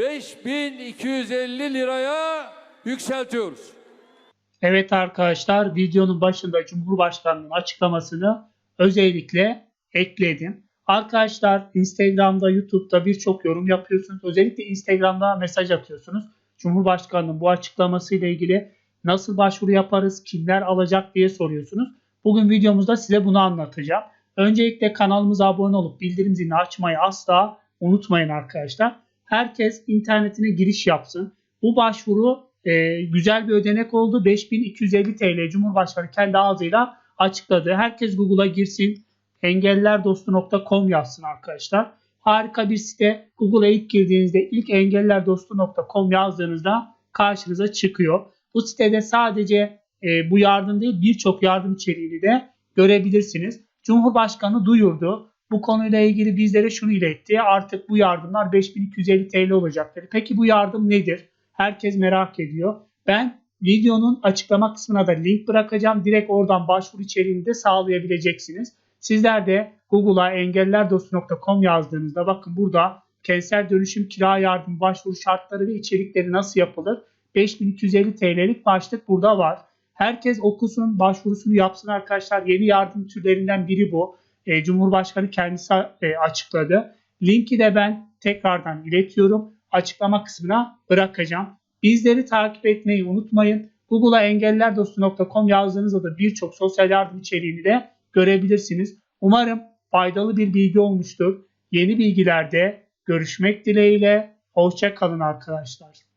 5250 liraya yükseltiyoruz. Evet arkadaşlar videonun başında Cumhurbaşkanı'nın açıklamasını özellikle ekledim. Arkadaşlar Instagram'da, YouTube'da birçok yorum yapıyorsunuz. Özellikle Instagram'da mesaj atıyorsunuz. Cumhurbaşkanı'nın bu açıklamasıyla ilgili nasıl başvuru yaparız, kimler alacak diye soruyorsunuz. Bugün videomuzda size bunu anlatacağım. Öncelikle kanalımıza abone olup bildirim zilini açmayı asla unutmayın arkadaşlar. Herkes internetine giriş yapsın. Bu başvuru e, güzel bir ödenek oldu. 5250 TL Cumhurbaşkanı kendi ağzıyla açıkladı. Herkes Google'a girsin. engellerdostu.com yazsın arkadaşlar. Harika bir site. Google'a ilk girdiğinizde ilk engellerdostu.com yazdığınızda karşınıza çıkıyor. Bu sitede sadece e, bu yardım değil birçok yardım içeriğini de görebilirsiniz. Cumhurbaşkanı duyurdu. Bu konuyla ilgili bizlere şunu iletti. Artık bu yardımlar 5250 TL olacaktır. Peki bu yardım nedir? Herkes merak ediyor. Ben videonun açıklama kısmına da link bırakacağım. Direkt oradan başvuru içeriğini de sağlayabileceksiniz. Sizler de Google'a engellerdostu.com yazdığınızda bakın burada kentsel dönüşüm kira yardım başvuru şartları ve içerikleri nasıl yapılır? 5250 TL'lik başlık burada var. Herkes okusun, başvurusunu yapsın arkadaşlar. Yeni yardım türlerinden biri bu. E, Cumhurbaşkanı kendisi e, açıkladı. Linki de ben tekrardan iletiyorum. Açıklama kısmına bırakacağım. Bizleri takip etmeyi unutmayın. Google'a engellerdostu.com yazdığınızda da birçok sosyal yardım içeriğini de görebilirsiniz. Umarım faydalı bir bilgi olmuştur. Yeni bilgilerde görüşmek dileğiyle. Hoşça kalın arkadaşlar.